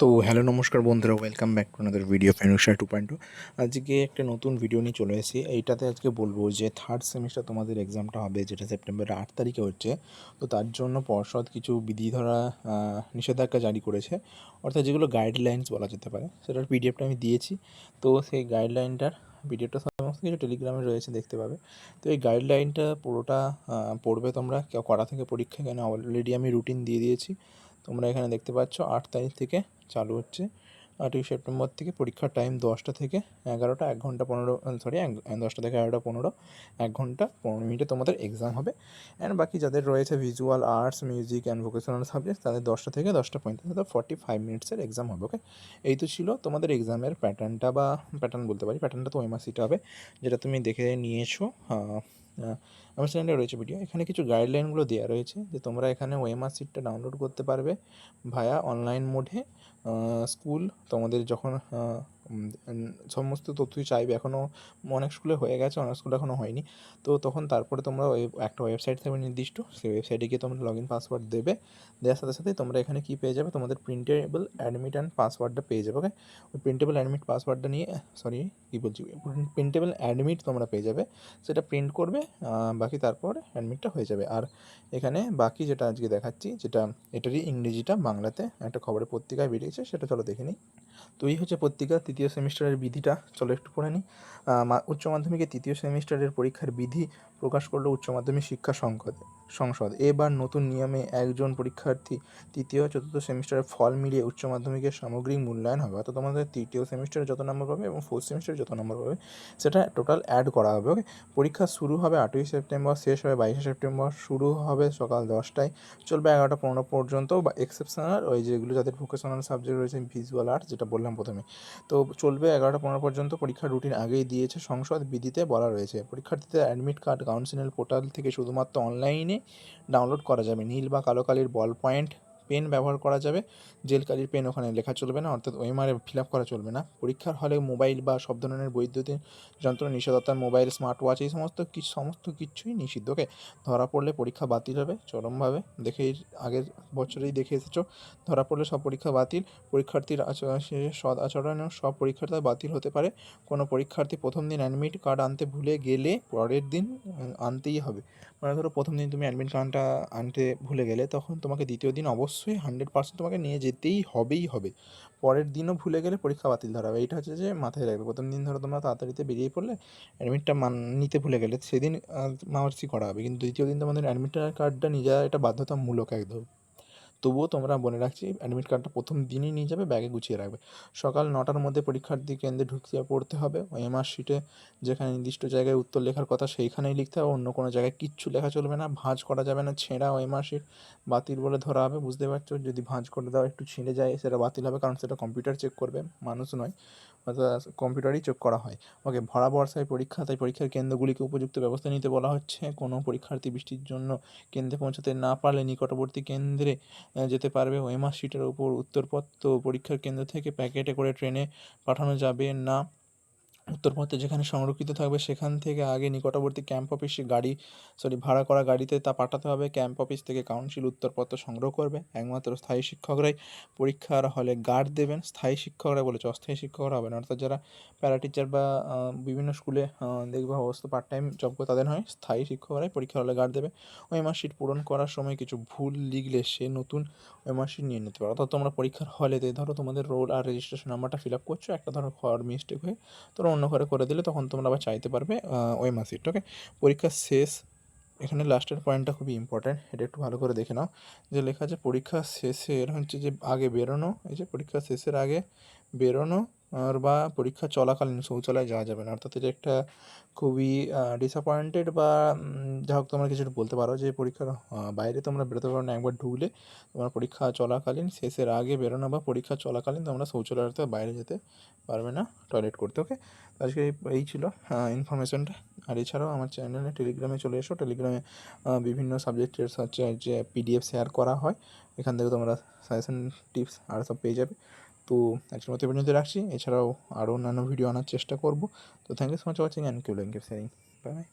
তো হ্যালো নমস্কার বন্ধুরা welcome back to another video financial two point two আজকে একটা নতুন ভিডিও নিয়ে চলে এসেছি। এইটাতে আজকে বলব যে থার্ড সেমিস্টার তোমাদের এক্সামটা হবে, যেটা সেপ্টেম্বরের আট তারিখে হচ্ছে। তো তার জন্য পর্ষদ কিছু বিধিধারা নিষেধাজ্ঞা জারি করেছে। অর্থাৎ যেগুলো গাইডলাইন্স বলা যেতে পারে, সেটার পিডিএফটা আমি দিয়েছি। তো সেই গাইডলাইনটার পিডিএফটা সমস্ত কিছু টেলিগ্রামে রয়েছে, দেখতে পাবে। তো এই গাইডলাইনটা পুরোটা পড়বে তোমরা। করা থেকে পরীক্ষা কেন? অলরেডি আমি রুটিন দিয়ে দিয়েছি। তোমরা এখানে দেখতে পাচ্ছ, আট তারিখ থেকে চালু হচ্ছে। আটই সেপ্টেম্বর থেকে পরীক্ষার টাইম দশটা থেকে এগারোটা, এক ঘণ্টা পনেরো সরি দশটা থেকে এগারোটা পনেরো, এক ঘণ্টা পনেরো মিনিটে তোমাদের এক্সাম হবে। অ্যান্ড বাকি যাদের রয়েছে visual arts music and vocational subject তাদের দশটা থেকে দশটা পঁয়তাল্লিশ অর্থাৎ ফর্টি ফাইভ মিনিটসের এক্সাম হবে ওকে এই তো ছিল তোমাদের এক্সামের প্যাটার্নটা বা প্যাটার্ন বলতে পারি প্যাটার্নটা তো ওএমআরসিটা হবে, যেটা তুমি দেখে নিয়েছো আমার চ্যানেলে রয়েছে ভিডিও এখানে কিছু গাইডলাইনগুলো দেওয়া রয়েছে যে তোমরা এখানে ওএমআর সিটটা ডাউনলোড করতে পারবে ভায়া অনলাইন মোডে স্কুল তোমাদের যখন সমস্ত তথ্যই চাইবে। এখনও অনেক স্কুলে হয়ে গেছে অনেক স্কুলে এখনও হয়নি। তো তখন তারপরে তোমরা একটা ওয়েবসাইট থাকবে নির্দিষ্ট সেই ওয়েবসাইটে গিয়ে তোমরা লগ ইন পাসওয়ার্ড দেবে। দেওয়ার সাথে সাথে তোমরা এখানে কী পেয়ে যাবে? তোমাদের প্রিন্টেবল অ্যাডমিট অ্যান্ড পাসওয়ার্ডটা পেয়ে যাবে ওকে ওই প্রিন্টেবল অ্যাডমিট পাসওয়ার্ডটা নিয়ে সরি কী বলছি? প্রিন্টেবল অ্যাডমিট তোমরা পেয়ে যাবে। সেটা প্রিন্ট করবে আহ, বাকি তারপর অ্যাডমিটটা হয়ে যাবে। আর এখানে বাকি যেটা আজকে দেখাচ্ছি, যেটা এটারই ইংরেজিটা বাংলাতে একটা খবরের পত্রিকায় বেরিয়েছে, সেটা চলো দেখে নিই। তো এই হচ্ছে পত্রিকা, তৃতীয় সেমিস্টারের বিধিটা। চলো একটু পড়ে নিই উচ্চ মাধ্যমিকের তৃতীয় সেমিস্টারের পরীক্ষার বিধি প্রকাশ করল উচ্চ মাধ্যমিক শিক্ষা সংসদ সংসদ। এবার নতুন নিয়মে একজন পরীক্ষার্থী তৃতীয় চতুর্থ সেমিস্টারের ফল মিলিয়ে উচ্চ মাধ্যমিকের সামগ্রিক মূল্যায়ন হবে। অর্থাৎ তোমাদের তৃতীয় সেমিস্টারে যত নম্বর পাবে এবং ফোর্থ সেমিস্টারে যত নম্বর পাবে, সেটা টোটাল অ্যাড করা হবে ওকে পরীক্ষা শুরু হবে আটই সেপ্টেম্বর, শেষ হবে বাইশে সেপ্টেম্বর, শুরু হবে সকাল দশটায়। চলবে এগারোটা পনেরো পর্যন্ত বা এক্সেপশনাল ওই যেগুলো যাদের ভোকেশনাল সাবজেক্ট রয়েছে ভিজুয়াল আর্ট যেটা বললাম প্রথমে। তো চলবে এগারোটা পনেরো পর্যন্ত, পরীক্ষার রুটিন আগেই দিয়েছে, সংসদ বিধিতে বলা রয়েছে। পরীক্ষার্থীদের অ্যাডমিট কার্ড কাউন্সিলের পোর্টাল থেকে শুধুমাত্র অনলাইনে ডাউনলোড করা যাবে। নীল বা কালো কালির বল পয়েন্ট পেন ব্যবহার করা যাবে। জেল কালির পেন ওখানে লেখা চলবে না, অর্থাৎ ওএমআরে ফিল আপ করা চলবে না। পরীক্ষার হলে মোবাইল বা সব ধরনের বৈদ্যুতিক যন্ত্র নিষেধ অর্থাৎ মোবাইল স্মার্ট ওয়াচ এই সমস্ত কিছু সমস্ত কিছুই নিষিদ্ধ। ওকে, ধরা পড়লে পরীক্ষা বাতিল হবে চরমভাবে। দেখে আগের বছরেই দেখে এসেছ, ধরা পড়লে সব পরীক্ষা বাতিল। পরীক্ষার্থীর সদ আচরণেও সব পরীক্ষার্থী বাতিল হতে পারে। কোনো পরীক্ষার্থী প্রথম দিন অ্যাডমিট কার্ড আনতে ভুলে গেলে পরের দিন আনতেই হবে। মানে ধরো প্রথম দিন তুমি অ্যাডমিট কার্ডটা আনতে ভুলে গেলে, তখন তোমাকে দ্বিতীয় দিন অবশ্যই হান্ড্রেড পার্সেন্ট তোমাকে নিয়ে যেতেই হবেই হবে। পরের দিনও ভুলে গেলে পরীক্ষা বাতিল ধরা হবে। এইটা হচ্ছে যে মাথায় রাখবে। প্রথম দিন ধরো তোমরা তাড়াতাড়িতে বেরিয়ে পড়লে অ্যাডমিটটা মান নিতে ভুলে গেলে সেদিন মার্সি করা হবে। কিন্তু দ্বিতীয় দিন তোমাদের অ্যাডমিট কার্ডটা যাওয়া এটা বাধ্যতামূলক একদম। তবুও তোমরা বলে রাখছি অ্যাডমিট কার্ডটা প্রথম দিনই নিয়ে যাবে ব্যাগে গুছিয়ে রাখবে। সকাল নটার মধ্যে পরীক্ষার্থী কেন্দ্রে ঢুকিয়ে পড়তে হবে। ওএমআর শিটে যেখানে নির্দিষ্ট জায়গায় উত্তর লেখার কথা সেইখানেই লিখতে হবে, অন্য কোনো জায়গায় কিচ্ছু লেখা চলবে না। ভাঁজ করা যাবে না, ছেঁড়া ওএমআর শিট বাতিল বলে ধরা হবে, বুঝতে পারছ? যদি ভাঁজ করে দেওয়া একটু ছিঁড়ে যায়, সেটা বাতিল হবে, কারণ সেটা কম্পিউটার চেক করবে, মানুষ নয়। অর্থাৎ কম্পিউটারেই চেক করা হয়। ওকে, ভরা বর্ষায় পরীক্ষা, তাই পরীক্ষার কেন্দ্রগুলিকে উপযুক্ত ব্যবস্থা নিতে বলা হচ্ছে। কোনো পরীক্ষার্থী বৃষ্টির জন্য কেন্দ্রে পৌঁছাতে না পারলে নিকটবর্তী কেন্দ্রে যেতে পারবে ওএমআর শিটের উপর উত্তরপত্র পরীক্ষার কেন্দ্র থেকে প্যাকেটে করে ট্রেনে পাঠানো যাবে না। উত্তরপত্র যেখানে সংরক্ষিত থাকবে, সেখান থেকে আগে নিকটবর্তী ক্যাম্প অফিসে গাড়ি সরি ভাড়া করা গাড়িতে তা পাঠাতে হবে। ক্যাম্প অফিস থেকে কাউন্সিল উত্তরপত্র সংগ্রহ করবে। একমাত্র স্থায়ী শিক্ষকরাই পরীক্ষার হলে গার্ড দেবেন। স্থায়ী শিক্ষকরা বলেছে, অস্থায়ী শিক্ষকরা হবে না অর্থাৎ যারা প্যারা টিচার বা বিভিন্ন স্কুলে দেখবে অবস্থ পার্ট টাইম জব করে, তাদের হয় স্থায়ী শিক্ষকরাই পরীক্ষার হলে গার্ড দেবে। ওই মার্কশিট পূরণ করার সময় কিছু ভুল লিখলে সে নতুন ওই মার্কশিট নিয়ে নিতে পারে। অর্থাৎ তোমরা পরীক্ষার হলেতে ধরো তোমাদের রোল আর রেজিস্ট্রেশন নাম্বারটা ফিল আপ করছ, একটা ধরো ঘর মিস্টেক হয়ে তোমরা অন্য ঘরে করে দিলে তখন তোমরা আবার চাইতে পারবে ওই মাসিট ওকে পরীক্ষা শেষ, এখানে লাস্টের পয়েন্টটা খুবই ইম্পর্ট্যান্ট এটা একটু ভালো করে দেখে নাও, যে লেখা আছে পরীক্ষা শেষের হচ্ছে যে আগে বেরোনো, এই যে পরীক্ষা শেষের আগে বেরোনো বা পরীক্ষা চলাকালীন শৌচালয়ে যাওয়া যাবে না। অর্থাৎ এটা একটা খুবই ডিসঅ্যাপয়েন্টেড বা যা হোক তোমরা কিছুটা বলতে পারো যে পরীক্ষার বাইরে তোমরা বেরোতে পারো না। একবার ঢুকলে তোমার পরীক্ষা চলাকালীন, শেষের আগে বেরোনো বা পরীক্ষা চলাকালীন তোমরা শৌচালয়ের থেকে বাইরে যেতে পারবে না টয়লেট করতে। ওকে আজকে এই- এই ছিল ইনফরমেশনটা আর এছাড়াও আমার চ্যানেলে টেলিগ্রামে চলে এসো। টেলিগ্রামে বিভিন্ন সাবজেক্টের হচ্ছে, যে পিডিএফ শেয়ার করা হয়। এখান থেকে তোমরা সাজেশন টিপস আর সব পেয়ে যাবে। তো আজকের মতো পর্যন্ত রাখছি। এছাড়াও আরও অন্যান্য ভিডিও আনার চেষ্টা করব। তো thank you so much watching and Q like bye by